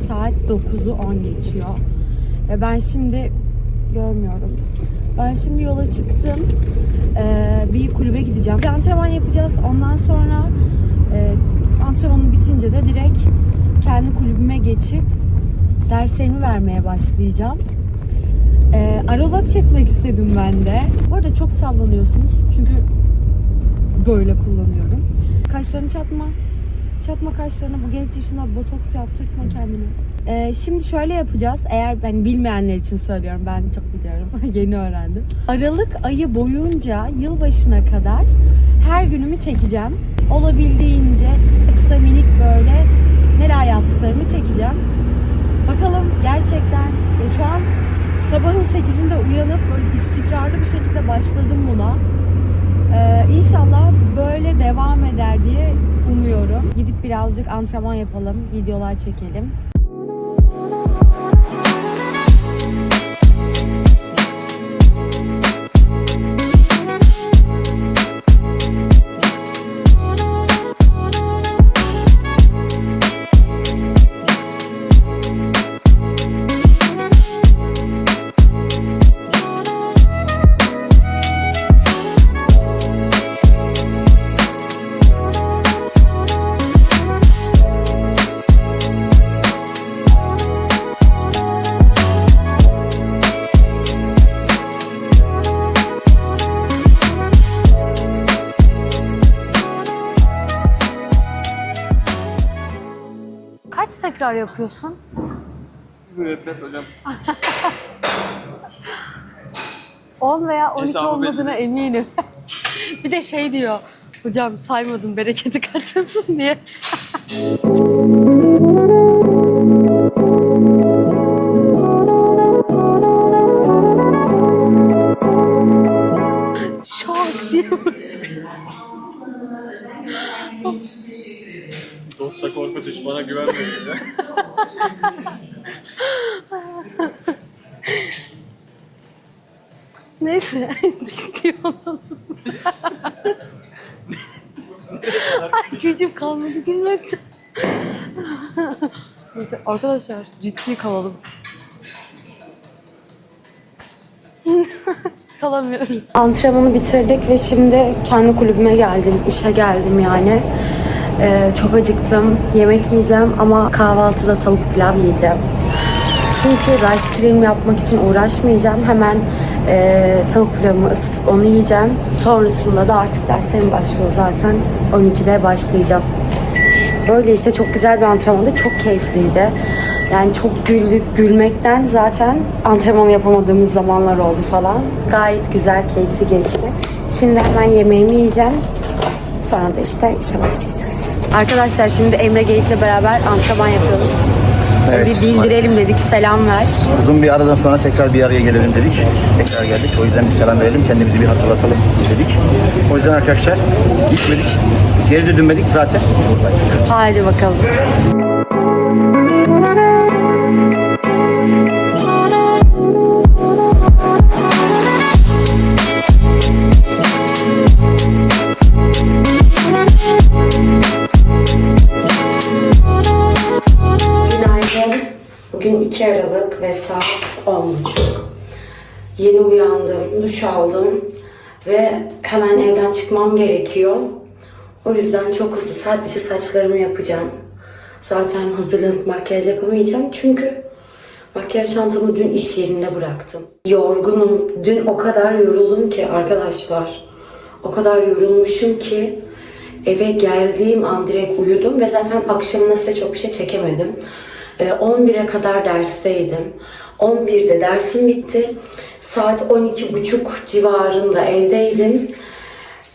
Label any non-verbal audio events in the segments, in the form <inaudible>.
saat 9'u 10 geçiyor. Ve ben şimdi görmüyorum. Ben şimdi yola çıktım. Ee, bir kulübe gideceğim. Bir antrenman yapacağız. Ondan sonra e, antrenmanım bitince de direkt kendi kulübüme geçip derslerimi vermeye başlayacağım. Ee, aralık çekmek istedim ben de. Bu arada çok sallanıyorsunuz. Çünkü böyle kullanıyorum. Kaşlarını çatma. Çatma kaşlarını bu genç yaşında botoks yaptırtma kendine. Ee, şimdi şöyle yapacağız. Eğer ben bilmeyenler için söylüyorum. Ben çok biliyorum. <laughs> Yeni öğrendim. Aralık ayı boyunca yılbaşına kadar her günümü çekeceğim. Olabildiğince kısa minik böyle neler yaptıklarımı çekeceğim. Bakalım gerçekten e, şu an sabahın 8'inde uyanıp böyle istikrarlı bir şekilde başladım buna. Ee, inşallah böyle devam eder diye umuyorum. Gidip birazcık antrenman yapalım, videolar çekelim. Tekrar yapıyorsun? Müebbet hocam. <laughs> 10 veya 12 Hesabı olmadığına belli. eminim. <laughs> bir de şey diyor. Hocam saymadın bereketi kaçmasın diye. <laughs> Dosta korku düşmana güvenmiyor. Neyse <laughs> ciddi olalım. Ay gücüm kalmadı gülmekten. Neyse arkadaşlar ciddi kalalım. <laughs> Kalamıyoruz. Antrenmanı bitirdik ve şimdi kendi kulübüme geldim. işe geldim yani. Ee, çok acıktım. Yemek yiyeceğim ama kahvaltıda tavuk pilav yiyeceğim. Çünkü rice cream yapmak için uğraşmayacağım. Hemen e, tavuk pilavımı ısıtıp onu yiyeceğim. Sonrasında da artık derslerim başlıyor zaten. 12'de başlayacağım. Böyle işte çok güzel bir antrenmandı. Çok keyifliydi. Yani çok güldük, gülmekten zaten antrenman yapamadığımız zamanlar oldu falan. Gayet güzel, keyifli geçti. Şimdi hemen yemeğimi yiyeceğim. Sonra da işte işe başlayacağız. Arkadaşlar şimdi Emre Geyik'le beraber antrenman yapıyoruz. Evet. Bir bildirelim dedik, selam ver. Uzun bir aradan sonra tekrar bir araya gelelim dedik. Tekrar geldik. O yüzden bir selam verelim. Kendimizi bir hatırlatalım dedik. O yüzden arkadaşlar gitmedik. Geri de dönmedik zaten buradaydık. Haydi bakalım. Gerekiyor. O yüzden çok hızlı sadece saçlarımı yapacağım. Zaten hazırlanıp makyaj yapamayacağım çünkü makyaj çantamı dün iş yerinde bıraktım. Yorgunum. Dün o kadar yoruldum ki arkadaşlar. O kadar yorulmuşum ki eve geldiğim an direkt uyudum ve zaten akşamına size çok bir şey çekemedim. Ee, 11'e kadar dersteydim. 11'de dersim bitti. Saat 12.30 civarında evdeydim.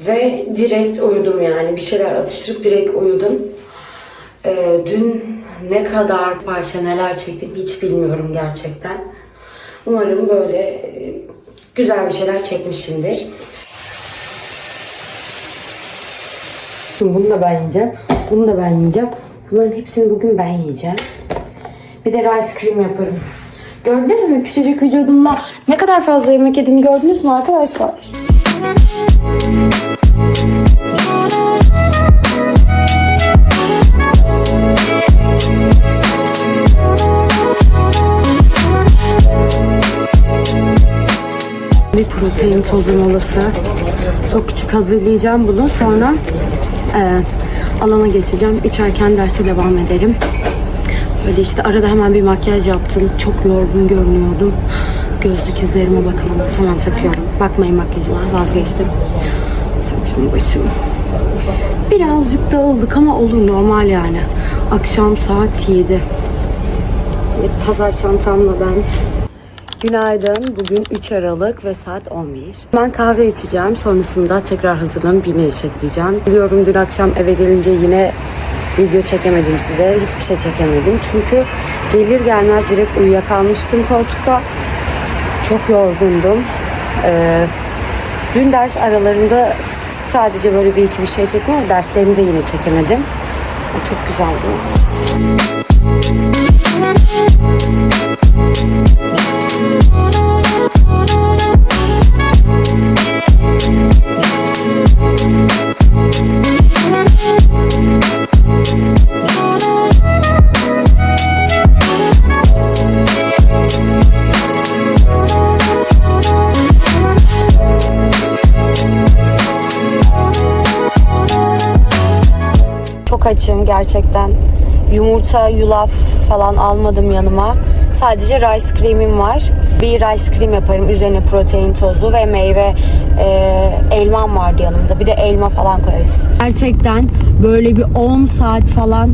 Ve direkt uyudum yani. Bir şeyler atıştırıp direkt uyudum. Ee, dün ne kadar parça neler çektim hiç bilmiyorum gerçekten. Umarım böyle e, güzel bir şeyler çekmişimdir. Şimdi bunu da ben yiyeceğim. Bunu da ben yiyeceğim. Bunların hepsini bugün ben yiyeceğim. Bir de rice cream yaparım. Gördünüz mü küçücük vücudumla ne kadar fazla yemek yediğimi gördünüz mü arkadaşlar? Protein tozu molası. Çok küçük hazırlayacağım bunu. Sonra e, alana geçeceğim. İçerken derse devam ederim. Böyle işte arada hemen bir makyaj yaptım. Çok yorgun görünüyordum. Gözlük izlerime bakalım. Hemen takıyorum. Bakmayın makyajıma. Vazgeçtim. Saçım başım. Birazcık da olduk ama olur normal yani. Akşam saat 7. Pazar çantamla ben. Günaydın. Bugün 3 Aralık ve saat 11. Ben kahve içeceğim. Sonrasında tekrar hazırlanıp yine iş ekleyeceğim. Biliyorum dün akşam eve gelince yine video çekemedim size. Hiçbir şey çekemedim. Çünkü gelir gelmez direkt uyuyakalmıştım koltukta. Çok yorgundum. Ee, dün ders aralarında sadece böyle bir iki bir şey çektim derslerimi de yine çekemedim. Çok güzeldi. Gerçekten. Yumurta, yulaf falan almadım yanıma. Sadece rice cream'im var. Bir rice cream yaparım. Üzerine protein tozu ve meyve e, elmam vardı yanımda. Bir de elma falan koyarız. Gerçekten böyle bir 10 saat falan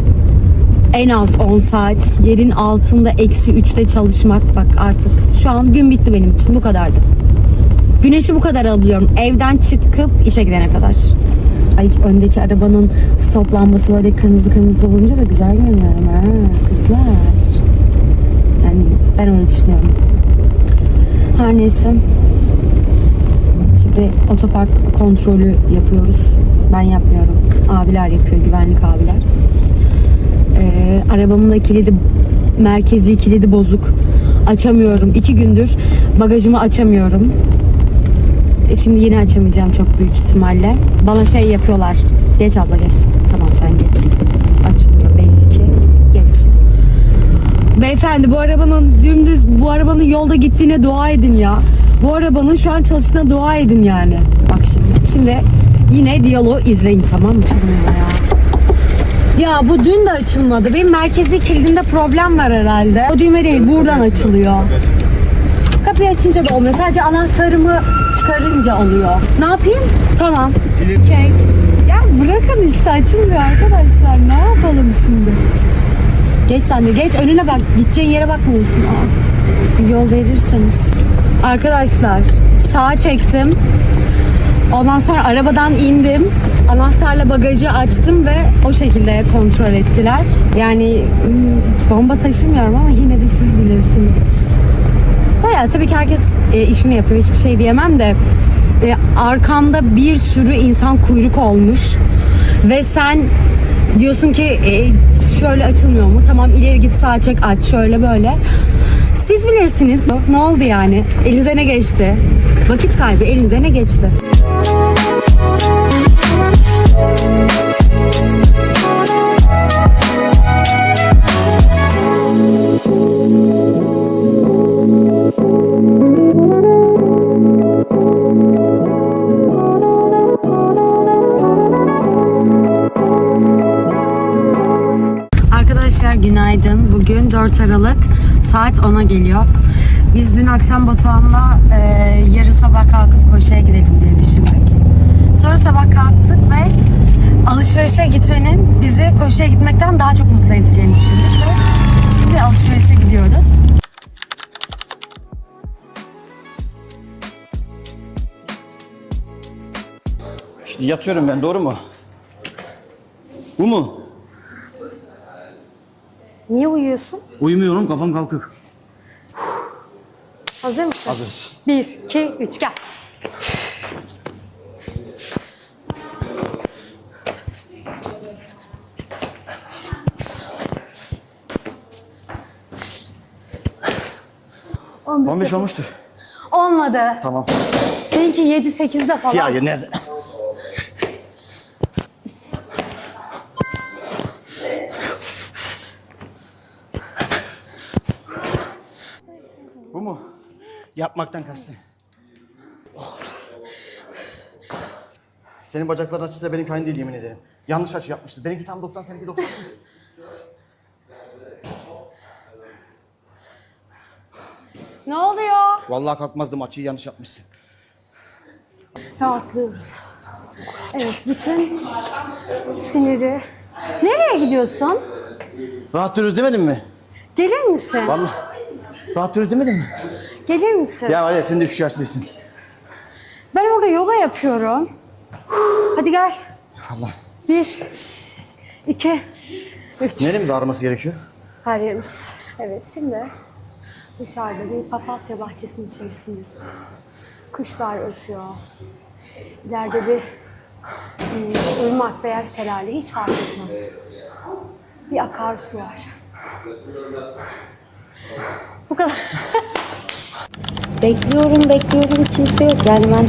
en az 10 saat yerin altında eksi 3'te çalışmak bak artık. Şu an gün bitti benim için bu kadardı. Güneşi bu kadar alabiliyorum. Evden çıkıp işe gidene kadar. Ay öndeki arabanın stop lambası böyle kırmızı kırmızı vurunca da güzel görünüyorum ha kızlar. Yani ben onu düşünüyorum. Her neyse. Şimdi otopark kontrolü yapıyoruz. Ben yapmıyorum. Abiler yapıyor, güvenlik abiler. Ee, arabamın da kilidi, merkezi kilidi bozuk. Açamıyorum. İki gündür bagajımı açamıyorum. E, Şimdi yine açamayacağım çok büyük ihtimalle. Bana şey yapıyorlar. Geç abla geç. Tamam sen geç. Açılmıyor belli ki. Geç. Beyefendi bu arabanın dümdüz bu arabanın yolda gittiğine dua edin ya. Bu arabanın şu an çalıştığına dua edin yani. Bak şimdi. Şimdi yine diyaloğu izleyin tamam mı? Açılmıyor ya. Ya bu dün de açılmadı. Benim merkezi kilidinde problem var herhalde. O düğme değil buradan açılıyor. Kapıyı açınca da olmuyor. Sadece anahtarımı çıkarınca oluyor. Ne yapayım? Tamam. Okey. Ya bırakın işte açılmıyor arkadaşlar. Ne yapalım şimdi? Geç sen de geç. Önüne bak. Gideceğin yere bakmıyorsun. Aa, bir yol verirseniz. Arkadaşlar sağa çektim. Ondan sonra arabadan indim. Anahtarla bagajı açtım ve o şekilde kontrol ettiler. Yani hmm, bomba taşımıyorum ama yine de siz bilirsiniz. Baya tabii ki herkes e, işini yapıyor. Hiçbir şey diyemem de e, arkamda bir sürü insan kuyruk olmuş ve sen diyorsun ki e, şöyle açılmıyor mu? Tamam ileri git sağa çek aç şöyle böyle. Siz bilirsiniz. Ne oldu yani? Elinize ne geçti? Vakit kaybı elinize ne geçti? 4 Aralık saat 10'a geliyor. Biz dün akşam Batuhan'la e, yarın sabah kalkıp koşuya gidelim diye düşündük. Sonra sabah kalktık ve alışverişe gitmenin bizi koşuya gitmekten daha çok mutlu edeceğini düşündük ve şimdi alışverişe gidiyoruz. Şimdi yatıyorum ben doğru mu? Bu mu? Niye uyuyorsun? Uyumuyorum kafam kalkık. Hazır mısın? Hazırız. 1, 2, 3 gel. On beş 15 olmuştur. Olmadı. Tamam. Seninki 7-8'de falan. Ya nerede? Yapmaktan kastım. Senin bacakların açısı benimki aynı değil yemin ederim. Yanlış açı yapmışız. Benimki tam 90, seninki 90. Ne oluyor? Vallahi kalkmazdım açıyı yanlış yapmışsın. Rahatlıyoruz. Evet, bütün siniri... Nereye gidiyorsun? Rahat duruyoruz demedin mi? Gelir misin? Vallahi. Rahat duruyoruz demedin mi? Gelir misin? Ya var ya sen de şu yaşlısın. Ben orada yoga yapıyorum. Hadi gel. Allah. Bir, iki, üç. Neremiz ağrıması gerekiyor? Her yerimiz. Evet, şimdi dışarıda bir papatya bahçesinin içerisindesin. Kuşlar ötüyor. İleride bir hmm, ırmak veya şelale hiç fark etmez. Bir akarsu var. Bu kadar. <laughs> Bekliyorum, bekliyorum. Kimse yok. Yani ben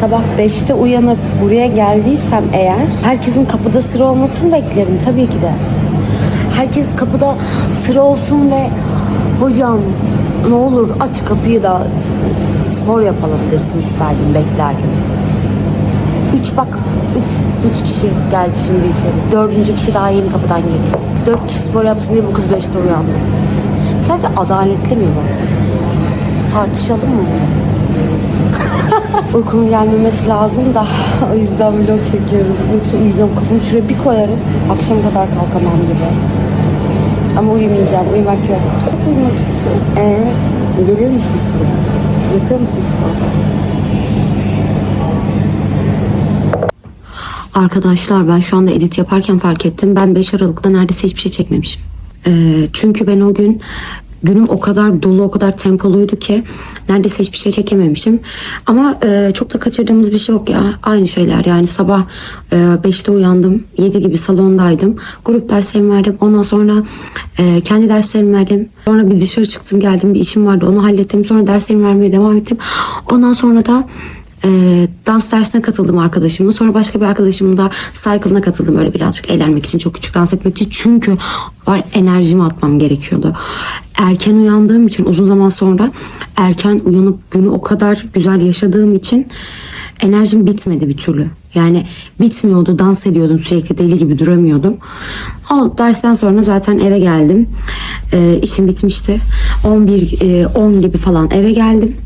sabah 5'te uyanıp buraya geldiysem eğer herkesin kapıda sıra olmasını beklerim tabii ki de. Herkes kapıda sıra olsun ve hocam ne olur aç kapıyı da spor yapalım desin isterdim, beklerdim. Üç bak, üç, üç kişi geldi şimdi içeri. Dördüncü kişi daha yeni kapıdan geliyor. Dört kişi spor yapsın diye bu kız beşte uyandı. Sadece adaletli mi bu? Tartışalım mı? Uykumun gelmemesi lazım da o yüzden vlog çekiyorum. Yoksa uyuyacağım kafamı şuraya bir koyarım. Akşam kadar kalkamam gibi. Ama uyumayacağım, uyumak yok. Çok uyumak istiyorum. Ee, gelir misiniz buraya? Yapıyor musunuz? Arkadaşlar ben şu anda edit yaparken fark ettim. Ben 5 Aralık'ta neredeyse hiçbir şey çekmemişim. Ee, çünkü ben o gün günüm o kadar dolu, o kadar tempoluydu ki neredeyse hiçbir şey çekememişim. Ama e, çok da kaçırdığımız bir şey yok ya. Aynı şeyler yani sabah e, 5'te uyandım. 7 gibi salondaydım. Grup derslerimi verdim. Ondan sonra e, kendi derslerimi verdim. Sonra bir dışarı çıktım geldim. Bir işim vardı onu hallettim. Sonra derslerimi vermeye devam ettim. Ondan sonra da e, dans dersine katıldım arkadaşımın. Sonra başka bir arkadaşımın da cycle'ına katıldım. Öyle birazcık eğlenmek için, çok küçük dans etmek için. Çünkü var enerjimi atmam gerekiyordu. Erken uyandığım için uzun zaman sonra erken uyanıp günü o kadar güzel yaşadığım için enerjim bitmedi bir türlü. Yani bitmiyordu. Dans ediyordum sürekli deli gibi duramıyordum. O dersten sonra zaten eve geldim. E, işim bitmişti. 11 e, 10 gibi falan eve geldim.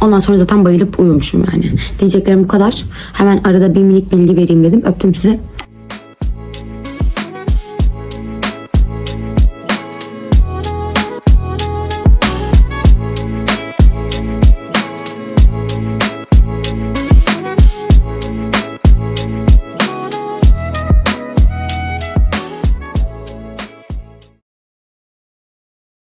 Ondan sonra zaten bayılıp uyumuşum yani. Diyeceklerim bu kadar. Hemen arada bir minik bilgi vereyim dedim. Öptüm sizi.